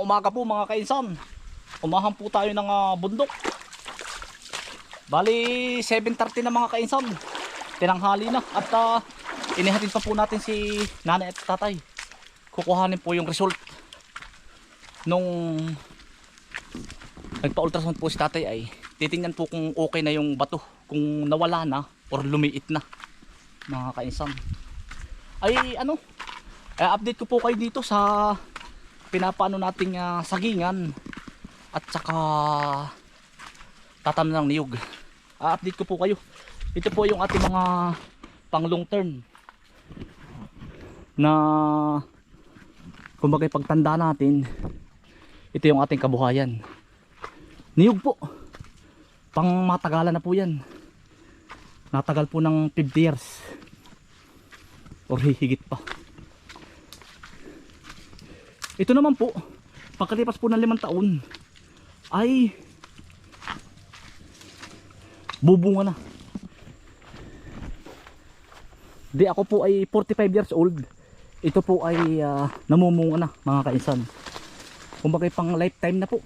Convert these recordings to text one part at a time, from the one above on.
umaga po mga kainsan. Umahan po tayo ng ah, bundok. Bali 7.30 na mga kainsan. Tinanghali na at uh, inihatid pa po natin si nanay at tatay. Kukuhanin po yung result nung nagpa-ultrasound po si tatay ay titingnan po kung okay na yung bato kung nawala na or lumiit na mga kainsan ay ano eh, update ko po kayo dito sa pinapano nating ah, sagingan at saka tatam ng niyog. Ah, update ko po kayo. Ito po yung ating mga pang long term na kumbaga pagtanda natin. Ito yung ating kabuhayan. Niyog po. Pang matagalan na po yan. Natagal po ng 50 years. Or hihigit pa ito naman po pagkalipas po ng limang taon ay bubunga na. Di ako po ay 45 years old. Ito po ay ah, namumunga na mga kainsan. Kumbaga pang lifetime na po.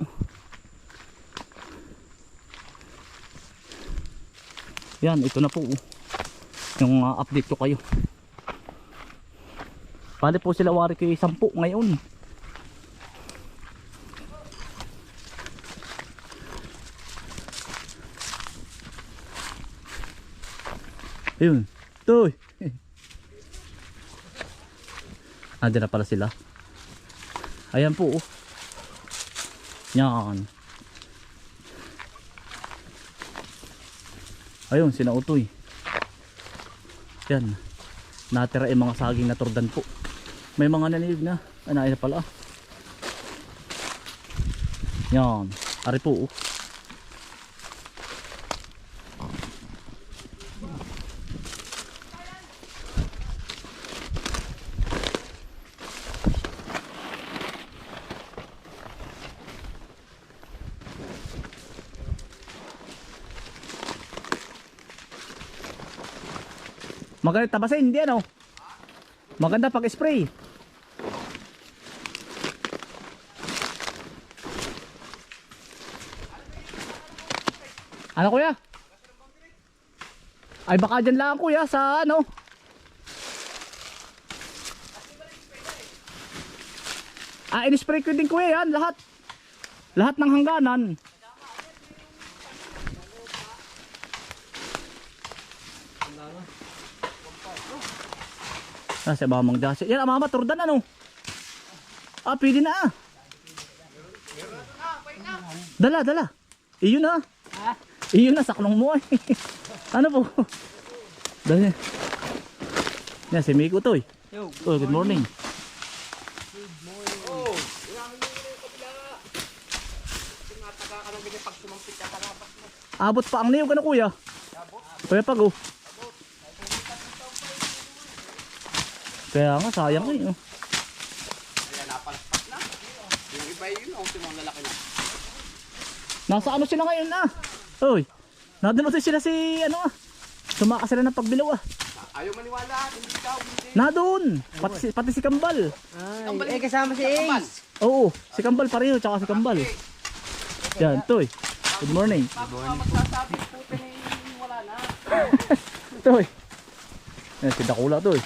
Yan ito na po. Yung ah, update ko kayo. Bali po sila wari kay 10 ngayon Ayun. Toy. Andiyan na pala sila. Ayan po. oh. Yan. Ayun, sinautoy. Yan. Natira yung mga saging na turdan po. May mga naniyog na. Ano, na pala. Yan. Ari po. oh. Maganda tabasin, hindi ano? Maganda pag spray. Ano kuya? Ay baka dyan lang kuya sa ano? Ah, in-spray ko din kuya yan, lahat. Lahat ng hangganan. Ah, sa bamang dasi. Yan, ah, mama, turdan ano? Ah, pwede na ah. Dala, dala. Iyon na. Iyon na, saklong mo eh. ano po? Dala. Yan, si Miko to eh. Oh, good morning. Abot pa ang niyog ano kuya? Kuya pag oh. Kaya nga sayang eh. Oh. Yung iba yun, oh, mga lalaki na. Nasa ano sila ngayon ah? Oy. Nadun sila si ano ah. Sumaka sila ng pagbilaw ah. Ayaw maniwala, hindi ikaw, hindi. Nadun. Pati si, pati si Kambal. Ay, eh kasama si Ace. Oo, si Kambal pareho tsaka si Kambal. Yan, toy. Good morning. Magsasabi, puti na wala na. Toy. Yan si Dakula toy.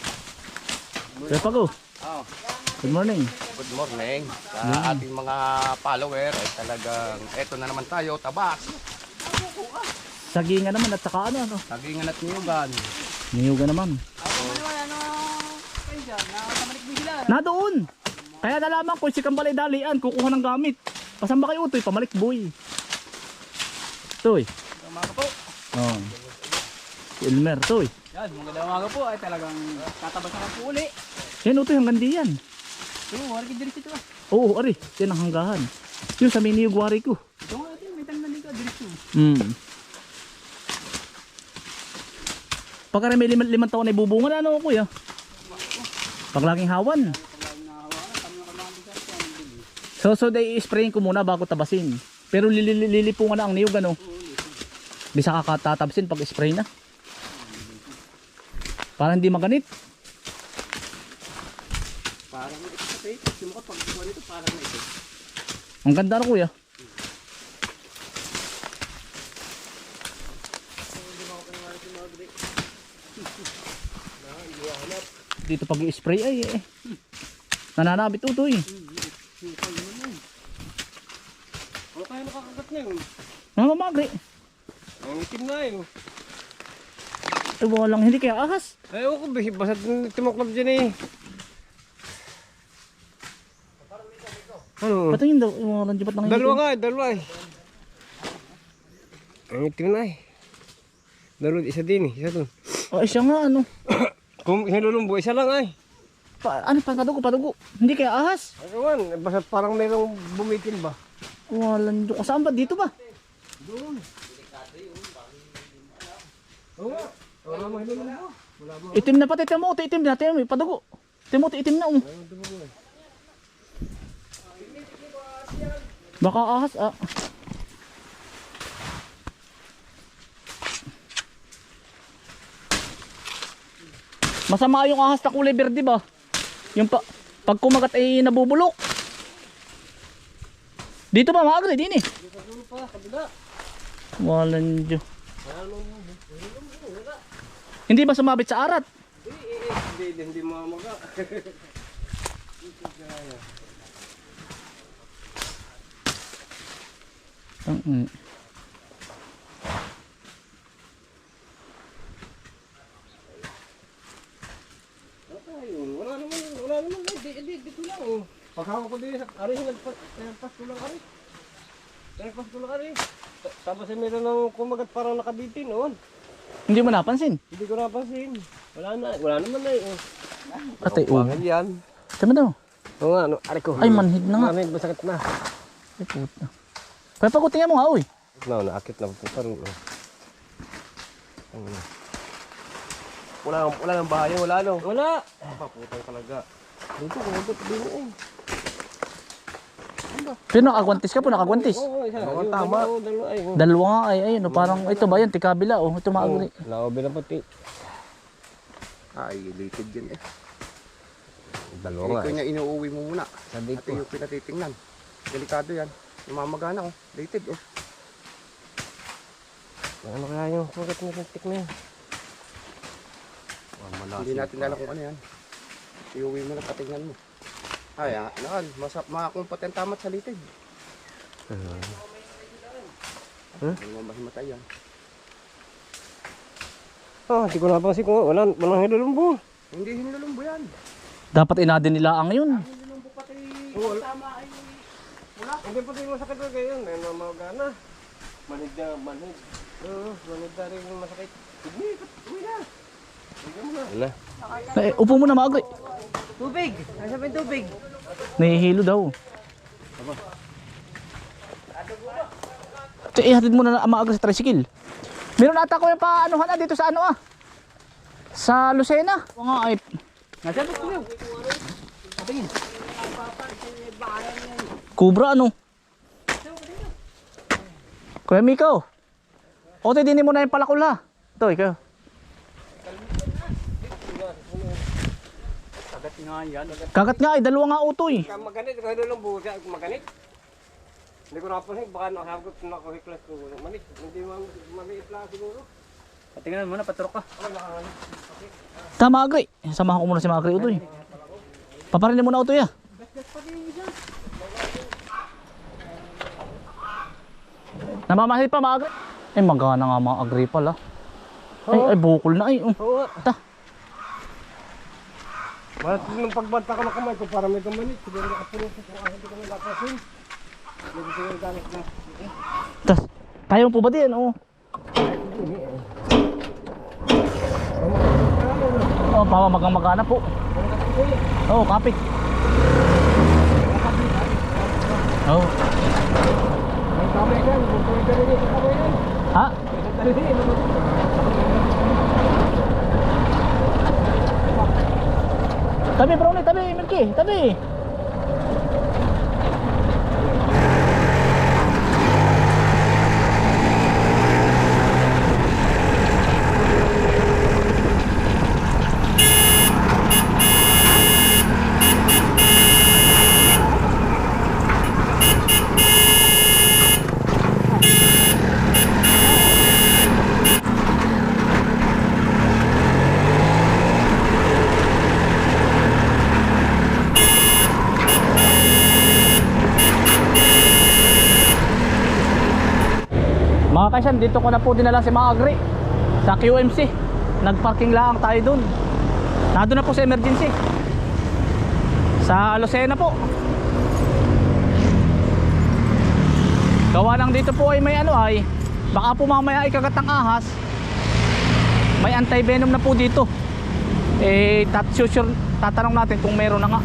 Kaya pag oh. Oh, Good morning. good morning sa ating mga follower. Ay talagang, eto na naman tayo, tabas. Sagingan naman at saka ano ano. Sagingan at niyugan. Niyuga naman. Nadoon. Kaya nalaman ko si Kambal ay dalian, kukuha ng gamit. Pasan ba kayo utoy? Pamalik boy. Toy. Umaga po. Oh. Si Elmer, toy. Yan, magandang umaga po. Ay talagang tatabas na po uli. Yan utoy, hanggang di yan. Yung wala din dito ah. Oo, ari. Yan ang hanggahan. Yung sa mini wari ko. Ito nga natin, may tanong din ka diretso. Hmm. Pagka may limang, limang taon ay bubunga na ano kuya? Pag laging hawan. So so day sprayin ko muna bago tabasin. Pero lili- lilipungan na ang niyog ano. Bisa kakatatabsin pag spray na. Para hindi maganit. Parang ito kasi, simukot pag ito nito, parang na ito. Ang ganda na kuya. Dito pag i-spray ay eh. Nananabit utoy. Ano kaya nakakagat niya yun? Namamagri. Ang itim na yun. Ay walang hindi kaya ahas. Ay, ako ba? Basta tumuklap dyan eh. Ano? Patingin daw. Yung mga lanjipat ng Dalawa nga eh, dalawa eh. Ang itim na eh. Dalawa, isa din eh, isa dun. Oh, siya nga ano. Kung hinulumbo, isa lang ay. Pa, ano pa padugo padugo. Hindi kaya ahas. Ewan, basta parang mayroong bumitil ba? Walang do. Saan ba dito ba? Oo nga. Wala mo hinulumbo. Itim na pati Timothy, itim na Timothy, padugo. Timothy itim na um. Baka ahas ah. Masama yung ahas na kulay berde ba? Yung pa pag kumagat ay nabubulok. Dito ba maagri din eh. Walang Diyo. Hindi ba sumabit sa arat? Hindi, hindi, hindi mamaga. Ang mm. Ayun, wala naman, wala naman, hindi, hindi, dito lang oh. Paghawak ko din, ari, nagpas, ko lang ari. Nagpas ko lang ari. Ta- Tapos meron ng kumagat parang nakabitin, oh. Hindi mo napansin. Hindi ko napansin. Wala na, wala naman na eh. Atay, oh. Pangil yan. Tama daw. Oo nga, ano, ari ko. Ay, manhid na nga. Manhid, masakit na. Ay, puta. Kaya pagutingin mo nga, uy. No, naakit na po pa rin. oh. Ano. Wala, wala nang bahay, wala no. Wala. Paputang talaga. Dito, kumabot din eh. Pero nakagwantis ka po, nakagwantis. Oo, isa. Oo, Yung tama. dalawa, ay, oh. Dalawa nga ay, ayun, oh, parang ito ba yan, tikabila, oh, ito maagri. Laobi na pati. Ay, litid yan eh. Dalawa nga. ko niya inuuwi mo muna. Sabi Ito yung pinatitingnan. Delikado yan. Namamagana oh. Litid oh. Ano kaya yung sugat na tik na yan? Hindi natin alam kung ano yan. Iuwi mo na patingnan mo. Ay, ah, nakal. Masap, makakumpat yan tamat sa litid. Huh? Hindi mo mahimatay yan. Ah, hindi ko napansin ko. Wala, walang hilulumbo. Hindi hinulumbo yan. Dapat inadin nila ang yun. Hindi pati masakit na kayo. May mamagana. Manid na, manid. Oo, manid na rin yung masakit. Sige, uwi na. Sige mo na. Wala. Eh, upo mo na maagri. Tubig! Pa yung tubig? Nahihilo daw. Ito, ihatid mo na na maagri sa tricycle. Meron ata ko yung paanuhan na dito sa ano ah. Sa Lucena. O nga ay, Nasa pa kuya. Patingin. Kubra ano. Kuya Miko. O, din mo na yung palakula. Ito, ikaw. Sagat nga yan. Kagat nga ay, dalawa nga utoy. Kaya maganit, kaya hilulumbo. Kaya maganit. Hindi ko napansin. Baka nakasagot na ako hiklas ko. Manit. Hindi maliit lang siguro. Patingnan mo na, paturok ka. Tama agri. Samahan ko muna si Magri utoy. Paparin mo na utoy ah. Namamahid pa Magri. Eh magana nga mga agri pala. Ay, ay bukol na ay. Oh. Oo. Ta. Nung pagbanta ko ng kamay ko para may kamanit. Siguro nakapulo ko kung hindi ko napapansin. Hindi ko siguro gamit na. Tas, tayo po ba din? Oh. Oh, pamamagang magana po. Oh, kapit. Oh. Ha? Tapi perlu ni, tapi milki, tapi. tapi. tapi. Kaisan, dito ko na po dinala si mga sa QMC. Nagparking lang tayo dun. Nado na po sa emergency. Sa Lucena po. Gawa lang dito po ay may ano ay baka po mamaya ikagat ng ahas. May anti-venom na po dito. Eh, tat sure, tatanong natin kung meron na nga.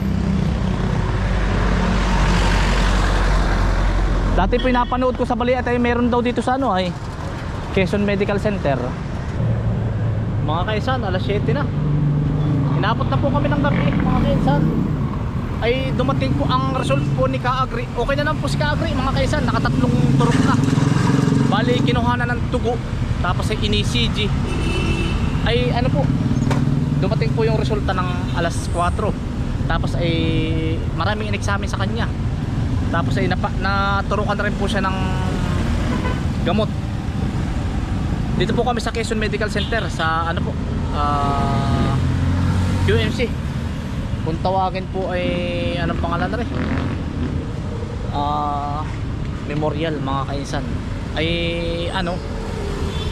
Dati po napanood ko sa baliat ay meron daw dito sa ano ay Quezon Medical Center. Mga kaisan, alas 7 na. Inabot na po kami ng gabi, mga kaisan. Ay dumating po ang result po ni Kaagri. Okay na naman po si Kaagri, mga kaisan. Nakatatlong turok na. Bali, kinuha na ng tugo. Tapos ay ini-CG. Ay ano po, dumating po yung resulta ng alas 4. Tapos ay maraming in-examine sa kanya. Tapos ay napa, naturukan na rin po siya ng gamot. Dito po kami sa Quezon Medical Center sa ano po, ah, QMC. Kung tawagin po ay anong pangalan na rin? Ah, Memorial mga kainsan. Ay ano,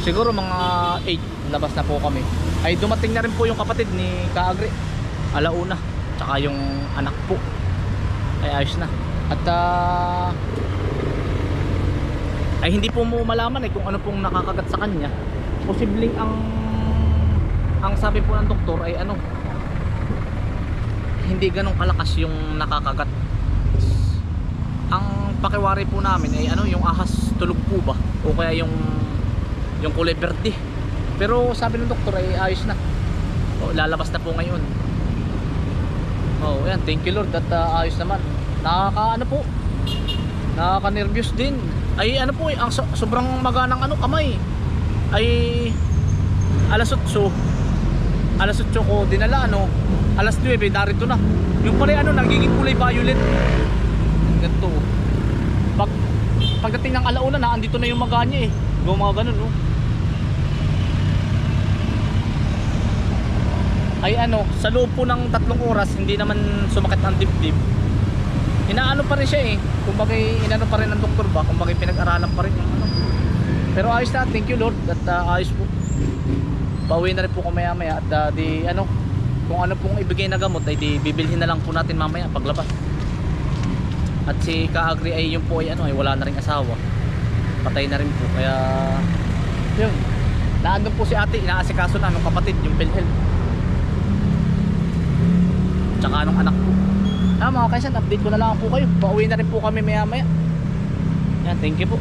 siguro mga 8 labas na po kami. Ay dumating na rin po yung kapatid ni Kaagri. Alauna, tsaka yung anak po. Ay ayos na. At ah, ay hindi po mo malaman eh kung ano pong nakakagat sa kanya. Posibleng ang ang sabi po ng doktor ay ano hindi ganong kalakas yung nakakagat. Ang pakiwari po namin ay ano yung ahas tulog po ba o kaya yung yung kulay verde. Pero sabi ng doktor ay ayos na. O, lalabas na po ngayon. Oh, yan. Thank you Lord at ah, ayos naman. Nakaka ano po? Nakaka-nervous din. Ay ano po ang so- sobrang maganang ano kamay. Ay alas 8 alas 8 ko dinala ano. Alas 9 narito na. Yung pala ano nagiging kulay violet. Ganito. Pag pagdating ng alauna na andito na yung maganya eh. Yung mga ganun no? Ay ano sa loob po ng tatlong oras hindi naman sumakit ang dibdib inaano pa rin siya eh. Kumbaga inano pa rin ng doktor ba? Kumbaga pinag-aralan pa rin yung ano pero ayos na thank you Lord. At uh, ayos po. Pauwi na rin po ko maya maya at uh, di ano kung ano pong ibigay na gamot ay di bibilhin na lang po natin mamaya paglabas. At si Kaagri ay yung po ay ano ay wala na rin asawa. Patay na rin po. Kaya yun. Naandun po si ate inaasikaso na nung kapatid yung PhilHealth tsaka nung anak po ah mga kaisan update ko na lang po kayo. Pauwi na rin po kami maya maya yan thank you po